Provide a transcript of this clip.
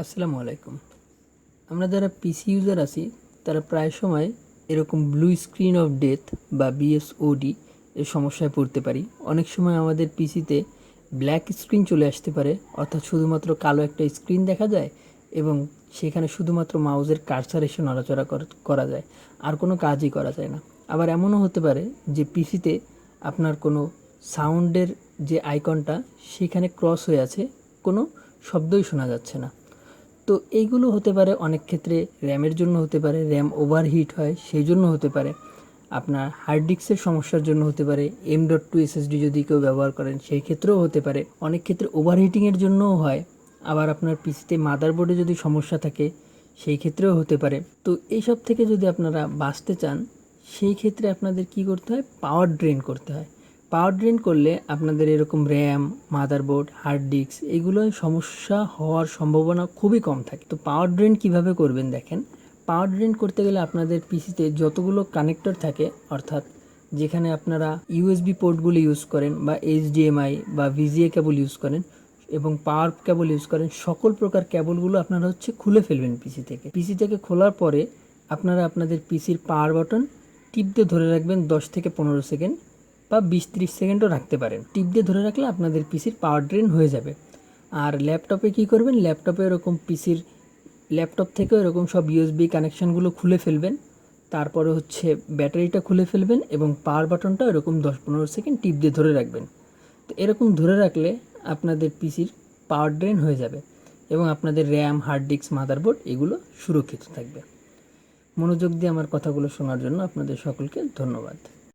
আসসালামু আলাইকুম। আমরা যারা পিসি ইউজার আছি, তারা প্রায় সময় এরকম ব্লু স্ক্রিন অফ ডেথ বা বিএসওডি এর সমস্যায় পড়তে পারি। অনেক সময় আমাদের পিসিতে ব্ল্যাক স্ক্রিন চলে আসতে পারে, অর্থাৎ শুধুমাত্র কালো একটা স্ক্রিন দেখা যায় এবং সেখানে শুধুমাত্র মাউজের কার্সার এসে নড়াচড়া করা যায়। আর কোনো কাজই করা যায় না। আবার এমনও হতে পারে যে পিসিতে আপনার কোনো সাউন্ডের যে আইকনটা সেখানে ক্রস হয়ে আছে, কোনো শব্দই শোনা যাচ্ছে না। তো এইগুলো হতে পারে অনেক ক্ষেত্রে র্যামের জন্য হতে পারে, র্যাম ওভারহিট হয়, সেই জন্য হতে পারে। আপনার হার্ড ডিস্কের সমস্যার জন্য হতে পারে এম ডট টু এসএসডি যদি কেউ ব্যবহার করেন, সেই ক্ষেত্রেও হতে পারে। অনেক ক্ষেত্রে ওভারহিটিংয়ের জন্যও হয়। আবার আপনার পিসিতে মাদারবোর্ডে যদি সমস্যা থাকে, সেই ক্ষেত্রেও হতে পারে। তো এইসব থেকে যদি আপনারা বাঁচতে চান, সেই ক্ষেত্রে আপনাদের কি করতে হয়? পাওয়ার ড্রেন করতে হয়। পাওয়ার ড্রেন করলে আপনাদের এরকম র্যাম, মাদারবোর্ড, হার্ড ডিস্ক এগুলোয় সমস্যা হওয়ার সম্ভাবনা খুবই কম থাকে। তো পাওয়ার ড্রেন কীভাবে করবেন দেখেন? পাওয়ার ড্রেন করতে গেলে আপনাদের পিসিতে যতগুলো কানেক্টর থাকে, অর্থাৎ যেখানে আপনারা ইউএসবি পোর্টগুলো ইউজ করেন বা এইচডিএমআই বা ভিজিএ কেবল ইউজ করেন এবং পাওয়ার কেবল ইউজ করেন, সকল প্রকার কেবলগুলো আপনারা হচ্ছে খুলে ফেলবেন পিসি থেকে। পিসি থেকে খোলার পরে আপনারা আপনাদের পিসির পাওয়ার বাটন টিপ দিয়ে ধরে রাখবেন দশ থেকে পনেরো সেকেন্ড। বা বিশ ত্রিশ সেকেন্ডও রাখতে পারেন। টিপ দিয়ে ধরে রাখলে আপনাদের পিসির পাওয়ার ড্রেন হয়ে যাবে। আর ল্যাপটপে কি করবেন? ল্যাপটপে এরকম পিসির ল্যাপটপ থেকেও এরকম সব ইউএসবি কানেকশানগুলো খুলে ফেলবেন। তারপরে হচ্ছে ব্যাটারিটা খুলে ফেলবেন এবং পাওয়ার বাটনটা এরকম দশ পনেরো সেকেন্ড টিপ দিয়ে ধরে রাখবেন। তো এরকম ধরে রাখলে আপনাদের পিসির পাওয়ার ড্রেন হয়ে যাবে এবং আপনাদের র্যাম, হার্ড ডিস্ক, মাদারবোর্ড এগুলো সুরক্ষিত থাকবে। মনোযোগ দিয়ে আমার কথাগুলো শোনার জন্য আপনাদের সকলকে ধন্যবাদ।